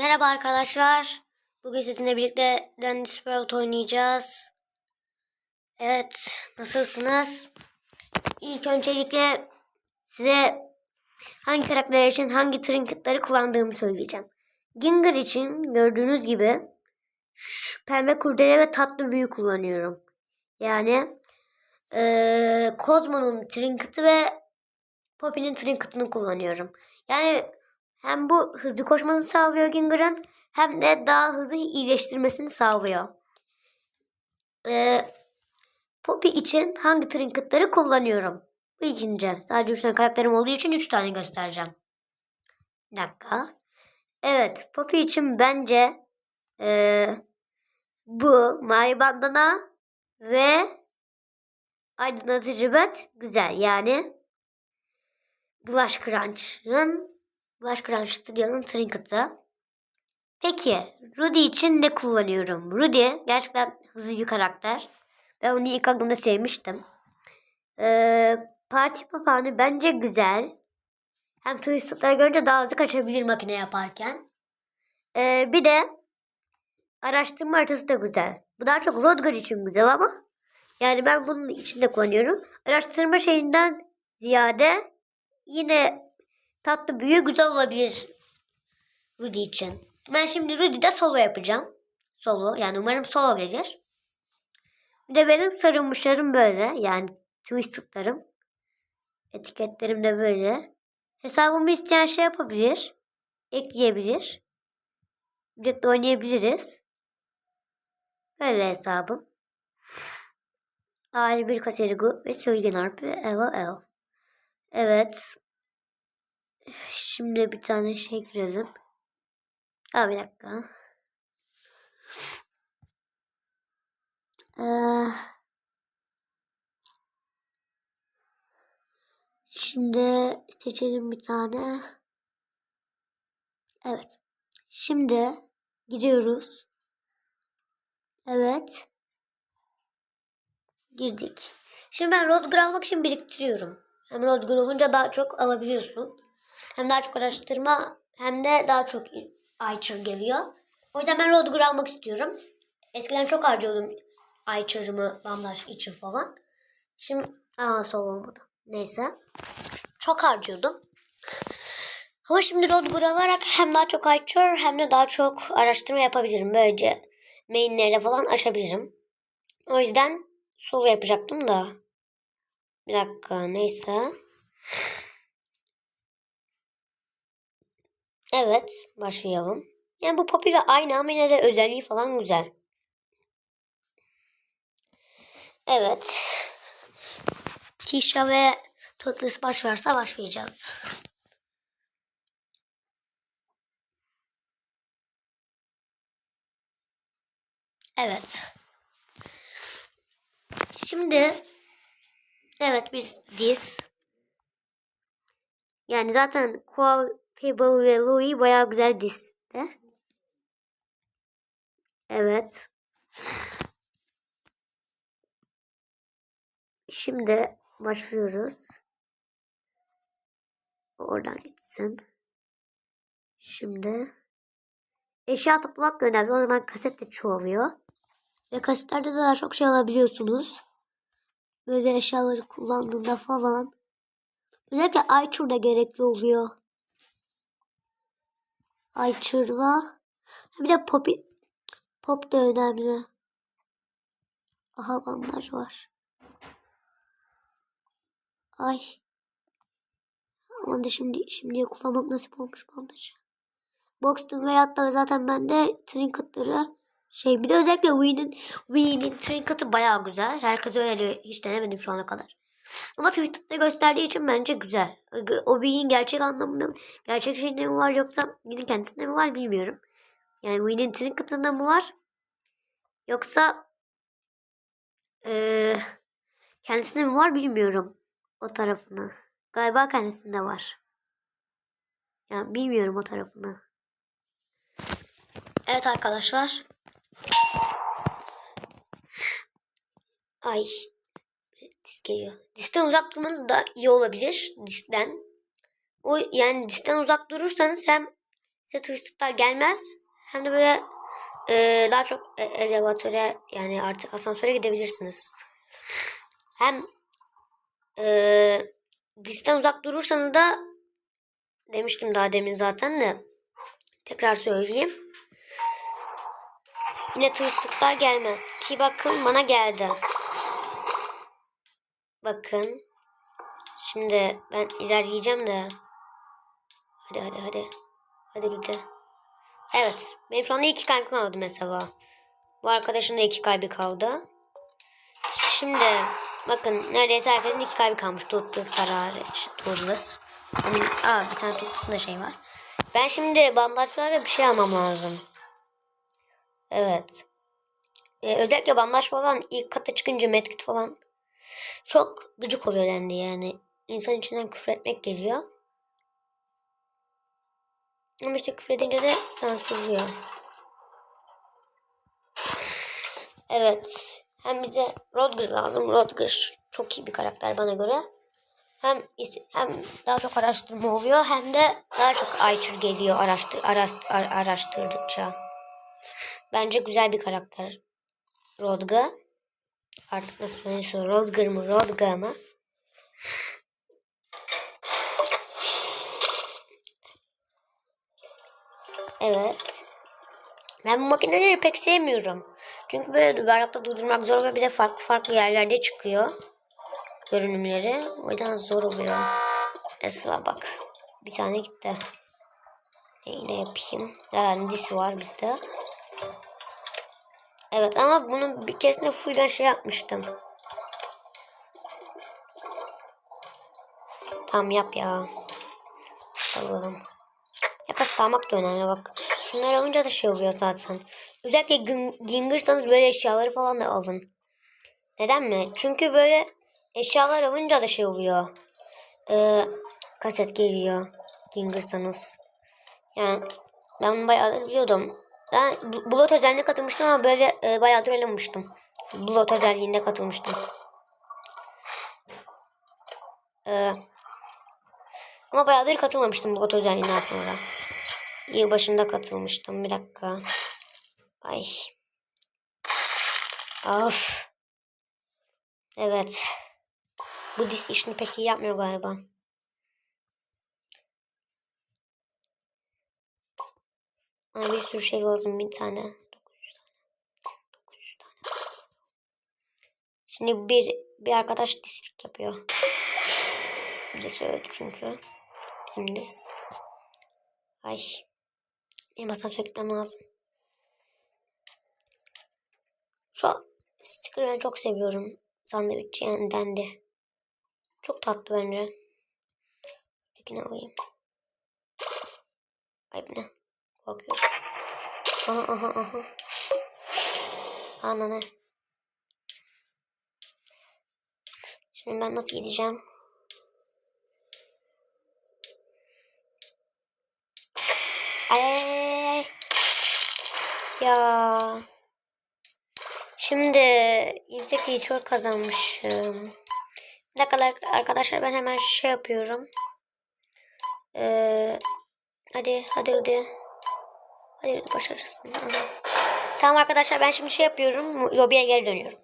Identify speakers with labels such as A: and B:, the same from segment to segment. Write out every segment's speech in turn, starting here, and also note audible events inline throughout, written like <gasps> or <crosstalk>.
A: Merhaba arkadaşlar. Bugün sizinle birlikte Dennis Sprout oynayacağız. Evet, nasılsınız? İlk öncelikle size hangi karakter için hangi trinketleri kullandığımı söyleyeceğim. Ginger için gördüğünüz gibi şu pembe kurdele ve tatlı büyü kullanıyorum. Yani Kozmo'nun trinketi ve Poppy'nin trinketini kullanıyorum. Yani hem bu hızlı koşmasını sağlıyor Ginger'ın hem de daha hızlı iyileştirmesini sağlıyor. Ee, Poppy için hangi trinketleri kullanıyorum? Bu ikinci. Sadece 3 tane karakterim olduğu için 3 tane göstereceğim. Bir dakika. Evet. Poppy için bence ee, bu mavi bandana ve aydınlatıcı bet güzel. Yani Blush Crunch'ın Blush Crunch Studio'nun trinketi. Peki Rudy için ne kullanıyorum? Rudy gerçekten hızlı bir karakter. Ben onu ilk aklımda sevmiştim. Ee, parti papağanı bence güzel. Hem turistleri görünce daha hızlı kaçabilir makine yaparken. Ee, bir de araştırma haritası da güzel. Bu daha çok Rodgar için güzel ama yani ben bunun için de kullanıyorum. Araştırma şeyinden ziyade yine tatlı büyü güzel olabilir Rudy için. Ben şimdi Rudy'de solo yapacağım. Solo yani umarım solo gelir. Bir de benim sarılmışlarım böyle yani twisted'larım. Etiketlerim de böyle. Hesabımı isteyen şey yapabilir. Ekleyebilir. Ücretle oynayabiliriz. Böyle hesabım. Aile bir kategori ve Sölgen Harpi LOL. Evet. Şimdi bir tane şey girelim. Ha bir dakika. Ee, şimdi seçelim bir tane. Evet. Şimdi gidiyoruz. Evet. Girdik. Şimdi ben Rodger almak için biriktiriyorum. Hem Rodger olunca daha çok alabiliyorsun. Hem daha çok araştırma hem de daha çok Ayçır geliyor. O yüzden ben Rodger almak istiyorum. Eskiden çok harcıyordum Ayçır'ımı bandaj için falan. Şimdi aa sol olmadı. Neyse. Çok harcıyordum. Ama şimdi Rodger alarak hem daha çok Ayçır hem de daha çok araştırma yapabilirim. Böylece mainlere falan açabilirim. O yüzden solo yapacaktım da. Bir dakika neyse. Evet başlayalım. Yani bu Poppy ile aynı ama yine de özelliği falan güzel. Evet. Tisha ve Toothless başlarsa başlayacağız. Evet. Şimdi evet bir diz. Yani zaten Qual Fable ve Louis bayağı güzel dizdi. Evet. Şimdi başlıyoruz. Oradan gitsin. Şimdi eşya toplamak önemli. O zaman kaset de çoğalıyor. Ve kasetlerde de daha çok şey alabiliyorsunuz. Böyle eşyaları kullandığında falan. Özellikle da gerekli oluyor. Ayçır'la. Bir de Poppy. Pop da önemli. Aha bandaj var. Ay. Ama da şimdi şimdiye kullanmak nasip olmuş bandajı. Boxton veyahut da zaten bende trinketları şey bir de özellikle Wii'nin Wii'nin trinketi bayağı güzel. Herkes öyle. Hiç denemedim şu ana kadar. Ama Twitter'da gösterdiği için bence güzel. O Wii'nin gerçek anlamında gerçek şeyinde mi var yoksa yine kendisinde mi var bilmiyorum. Yani Wii'nin trinketinde mi var? Yoksa ee, kendisinde mi var bilmiyorum. O tarafını. Galiba kendisinde var. Yani bilmiyorum o tarafını. Evet arkadaşlar. Ay. Dis geliyor. Disten uzak durmanız da iyi olabilir. Disten. O yani disten uzak durursanız hem size twisted gelmez. Hem de böyle e, daha çok e- elevatöre yani artık asansöre gidebilirsiniz. Hem e, diziden uzak durursanız da demiştim daha demin zaten de tekrar söyleyeyim. Yine twisted gelmez. Ki bakın bana geldi. Bakın. Şimdi ben ilerleyeceğim de. Hadi hadi hadi. Hadi Rüde. Evet. Benim şu anda iki kalbim kaldı mesela. Bu arkadaşın da iki kalbi kaldı. Şimdi bakın neredeyse herkesin iki kalbi kalmış. Tuttu kararı. Tuzlus. Aa bir tane tutlusunda şey var. Ben şimdi bandajlarla bir şey almam lazım. Evet. Ee, özellikle bandaj falan ilk kata çıkınca medkit falan çok gıcık oluyor dendi yani. İnsan içinden küfür etmek geliyor. Ama işte küfür edince de sansürlüyor. Evet. Hem bize Rodger lazım. Rodger çok iyi bir karakter bana göre. Hem hem daha çok araştırma oluyor hem de daha çok Ayçır geliyor araştır, araştır, araştırdıkça. Bence güzel bir karakter. Rodga. Artık nasıl söylüyorsun? Rodger mı? Rodga mı? Evet. Ben bu makineleri pek sevmiyorum. Çünkü böyle duvarlarda durdurmak zor ve bir de farklı farklı yerlerde çıkıyor. Görünümleri. O yüzden zor oluyor. Mesela bak. Bir tane gitti. Neyle yapayım? Yani dis var bizde. Evet ama bunu bir keresinde full ben şey yapmıştım. Tamam yap ya. Alalım. Yakas almak da önemli bak. Şunları alınca da şey oluyor zaten. Özellikle gingirsanız böyle eşyaları falan da alın. Neden mi? Çünkü böyle eşyalar alınca da şey oluyor. Ee, kaset geliyor. Gingirsanız. Yani ben bayağı biliyordum. Ben Blot özelliğine katılmıştım ama böyle e, bayağı trollamamıştım. Blot özelliğinde katılmıştım. Ee, ama bayağıdır katılmamıştım Blot özelliğinden sonra. Yılbaşında katılmıştım. Bir dakika. Ay. Of. Evet. Bu dis işini pek iyi yapmıyor galiba. Bana bir sürü şey lazım. Bir tane. 900 tane. 900 tane. Şimdi bir bir arkadaş dislik yapıyor. Bize söyledi çünkü. Bizim dis. Ay. Benim asansör gitmem lazım. Şu sticker'ı çok seviyorum. Sandviç yani. Çok tatlı bence. Pekini alayım. Ay bu ne? Korkuyorum. Aha aha aha. Ana? Şimdi ben nasıl gideceğim? Ay. Ya. Şimdi yüksek teacher kazanmışım. Bir dakika arkadaşlar ben hemen şey yapıyorum. Ee, hadi hadi hadi. Hadi başarısın. Tamam arkadaşlar ben şimdi şey yapıyorum. Lobiye geri dönüyorum.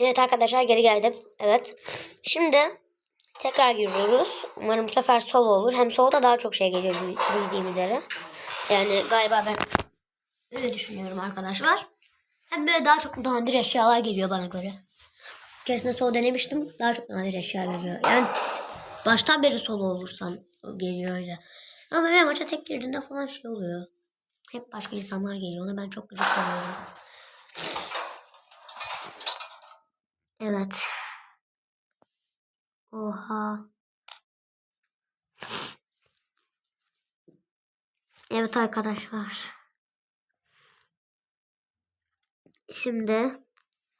A: Evet arkadaşlar geri geldim. Evet. Şimdi tekrar giriyoruz. Umarım bu sefer solo olur. Hem soloda daha çok şey geliyor bildiğim üzere. Yani galiba ben öyle düşünüyorum arkadaşlar. Hem böyle daha çok nadir eşyalar geliyor bana göre. Keresinde solo denemiştim. Daha çok nadir eşya geliyor. Yani baştan beri solo olursan geliyor öyle. Ama her maça tek girdiğinde falan şey oluyor. Hep başka insanlar geliyor. Ona ben çok gıcık oluyorum. Evet. Oha. Evet arkadaşlar. Şimdi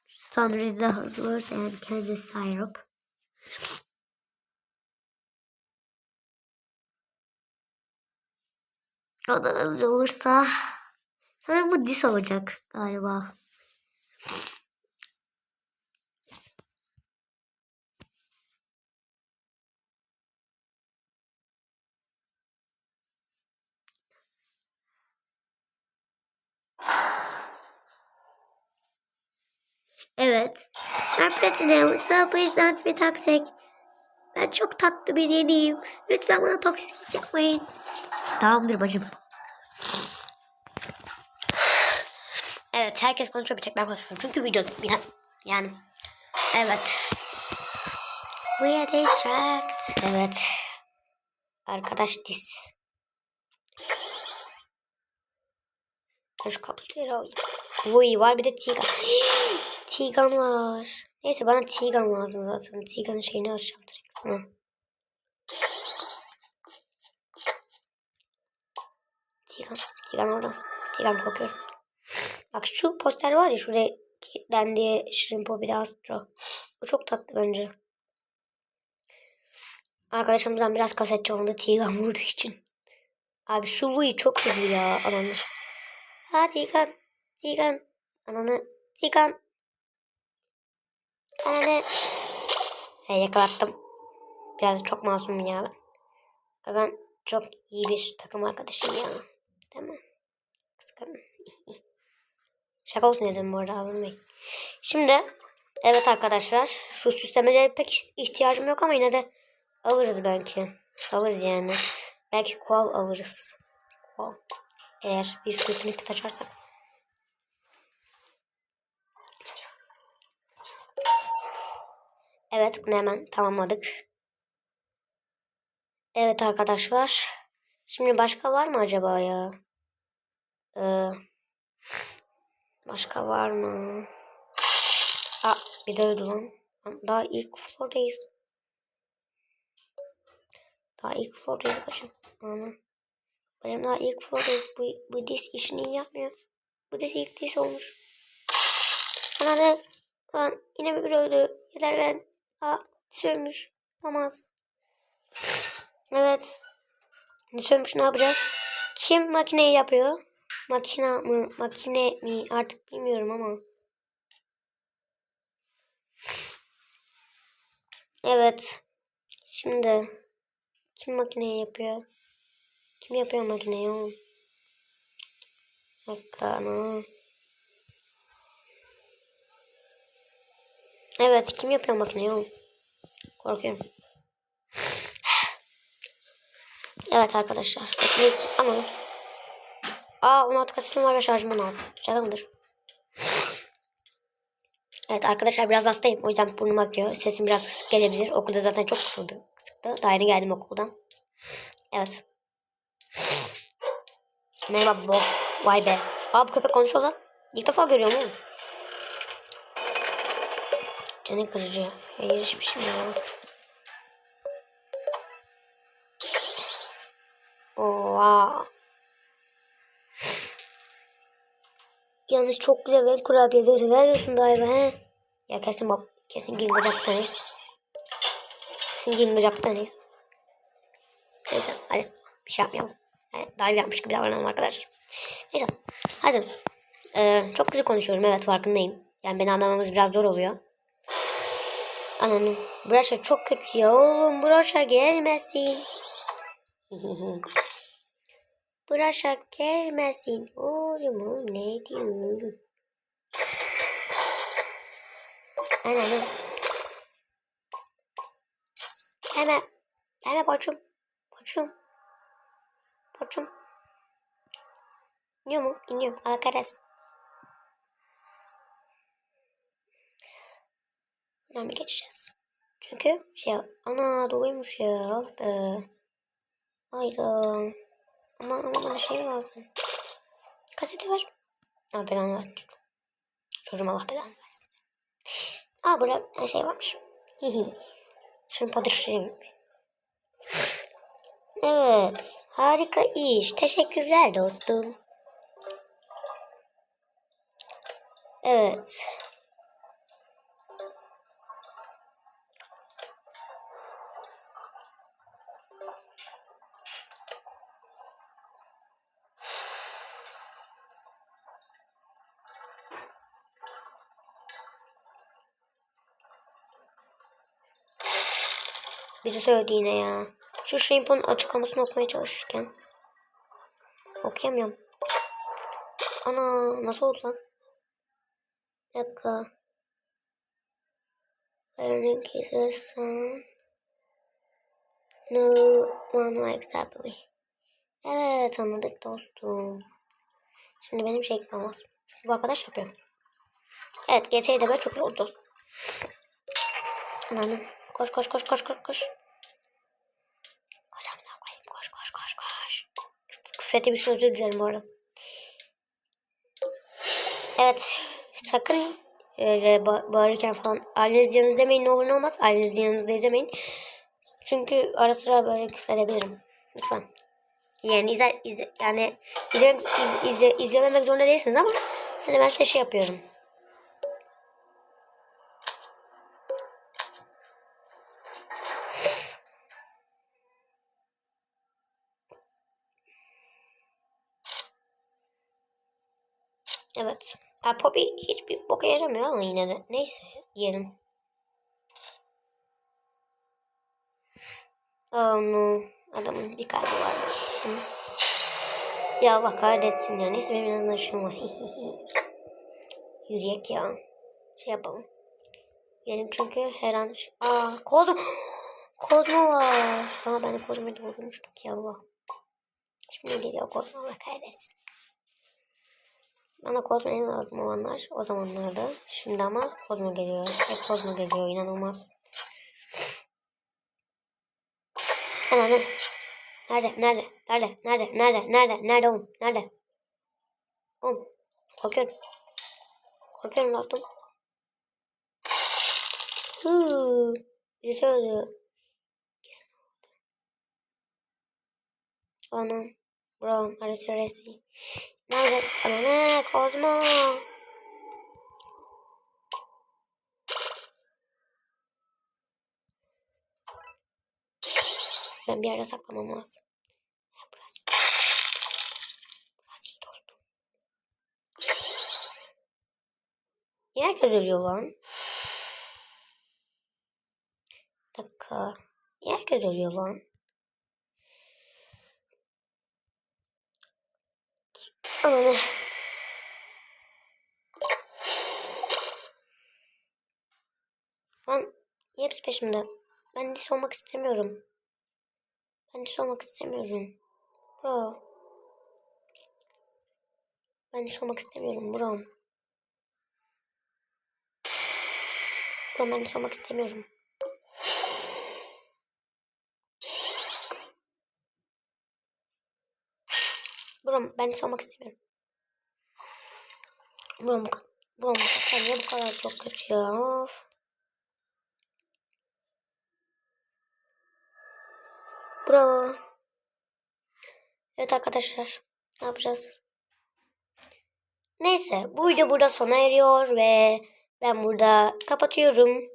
A: Sandrine hazırlarsa yani kendi sayırıp Ondan olursa sanırım bu dis olacak galiba. Evet. Ben Platinum. Sabahı bir taksek. Ben çok tatlı biriyim. Lütfen bana toksik yapmayın. Tamamdır bacım. Evet herkes konuşuyor bir tek ben konuşmuyorum. Çünkü video yani. Evet. We are distract. Evet. Arkadaş dis. Ben şu kapsülleri alayım. Vui var bir de Tigan. <gasps> Tigan var. Neyse bana Tigan lazım zaten. Tigan'ın şeyini açacağım direkt. Hı. Tigan. Tigan orada mısın? Tigan korkuyorum. Bak şu poster var ya şuraya kilitlendi Shrimpo bir de Astro. Bu çok tatlı bence. Arkadaşımızdan biraz kaset çalındı Tigan <laughs> vurduğu için. Abi şu Louis çok hızlı ya ananı. Ha Tigan. Tigan. Ananı. Tigan. Ananı. He yakalattım. Biraz çok masumum ya ben. Ben çok iyi bir takım arkadaşım ya. Değil mi? Kıskanım. <laughs> Şaka olsun dedim bu arada Bey. Şimdi evet arkadaşlar şu süslemelere pek ihtiyacım yok ama yine de alırız belki. Alırız yani. Belki koal alırız. Koal. Eğer bir kit açarsak. Evet bunu hemen tamamladık. Evet arkadaşlar. Şimdi başka var mı acaba ya? Ee, başka var mı? Aa, bir de öldü lan. Daha ilk floordayız. Daha ilk floordayız bacım. Ana. Bacım daha ilk floordayız. Bu, bu disk işini yapmıyor. Bu disk ilk disk olmuş. Ana ne? Lan yine bir öldü. Yeter ben. Aa disk ölmüş. Evet. Disk ölmüş ne yapacağız? Kim makineyi yapıyor? Makina mı? Makine mi? Artık bilmiyorum ama. Evet. Şimdi kim makineyi yapıyor? Kim yapıyor makineyi oğlum? Dakika ana. Evet kim yapıyor makineyi oğlum? Korkuyorum. <sighs> Evet arkadaşlar. Ama. Aa 16 kasetim var ve şarjım 16. Şaka mıdır? Evet arkadaşlar biraz hastayım. O yüzden burnum akıyor. Sesim biraz kısık gelebilir. Okulda zaten çok kısıldı. Kısıktı. Daha yeni geldim okuldan. Evet. Merhaba Bob. Vay be. Aa bu köpek konuşuyor lan. İlk defa görüyorum oğlum. Canı kırıcı. Hayır hiçbir şey Yalnız çok güzel el kurabiyeleri veriyorsun galiba he. Ya kesin bak kesin gingacaktanız. Kesin gingacaktanız. Neyse hadi bir şey yapmayalım. Yani dahil yapmış gibi davranalım arkadaşlar. Neyse hadi. Ee, çok güzel konuşuyorum evet farkındayım. Yani beni anlamamız biraz zor oluyor. Ananım. Braşa çok kötü ya oğlum. Braşa gelmesin. <laughs> Braşa gelmesin. Oğlum ne diyorum. Ananım. Gelme. Gelme boçum. Boçum. Boçum. İniyor mu? İniyorum. Kahretsin. Buradan bir geçeceğiz. Çünkü şey ana doluymuş ya. Ah be. Hayda. Ama ama bana şey lazım. Kaseti ver. Allah belanı versin çocuğum. Çocuğum Allah belanı versin. Aa burada şey varmış. Hihi. Şunu padırışayım. Evet. Harika iş. Teşekkürler dostum. Evet. Biri söyledi yine ya. Şu Shrimp'ın açıklamasını okumaya çalışırken. Okuyamıyorum. Ana nasıl oldu lan? Bir dakika. A song. No one likes happily. Evet anladık dostum. Şimdi benim şey ekmem lazım. Çünkü bu arkadaş yapıyor. Evet GT'ye de böyle çok iyi oldu. Anladım. Koş koş koş koş koş koş. Koş amına koyayım. Koş koş koş koş. Küfrete bir şey özür dilerim bu arada. Evet. Sakın öyle ba- bağırırken falan aileniz yanınızda demeyin ne olur ne olmaz. Aileniz yanınızda izlemeyin. Çünkü ara sıra böyle küfredebilirim. Lütfen. Yani izle, izle yani izle, izle, izlememek zorunda değilsiniz ama hani ben size şey yapıyorum. Ha, Poppy hiçbir boka yaramıyor ama yine de. Neyse diyelim. Oh no. Adamın bir kalbi var. Ya Allah kahretsin ya. Neyse benim yanımda işim var. <laughs> Yürüyek ya. Şey yapalım. Diyelim çünkü her an... Aa Kozmo. <gasps> Kozmo var. Ama ben de Kozmo'yu doldurmuştum ki Allah. Şimdi geliyor Kozmo Allah kahretsin. Bana Kozmo en lazım olanlar o zamanlarda. Şimdi ama Kozmo geliyor. Hep Kozmo geliyor inanılmaz. Ananı. Nerede? Nerede? Nerede? Nerede? Nerede? Nerede? Nerede oğlum? Nerede? Oğlum. Korkuyorum. Korkuyorum dostum. Hıı. Birisi öldü. Kesin oldu. Anam. Bro. Harita resi. Neredesin? Ananı. Kozmo. Ben bir yere saklamam lazım. Burası. Niye herkes ölüyor lan? Bir dakika. Niye herkes ölüyor lan? Ananı. Lan hepsi peşimde? Ben dis olmak istemiyorum. Ben dis olmak istemiyorum. Bro. Ben dis olmak istemiyorum bro. Bro ben dis olmak istemiyorum. Bro ben dis olmak istemiyorum. Bro bu, bro bu kadar, niye bu kadar çok kötü ya? Of. Bro. Evet arkadaşlar. Ne yapacağız? Neyse bu video burada sona eriyor ve ben burada kapatıyorum.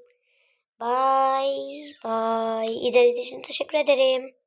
A: Bye bye. İzlediğiniz için teşekkür ederim.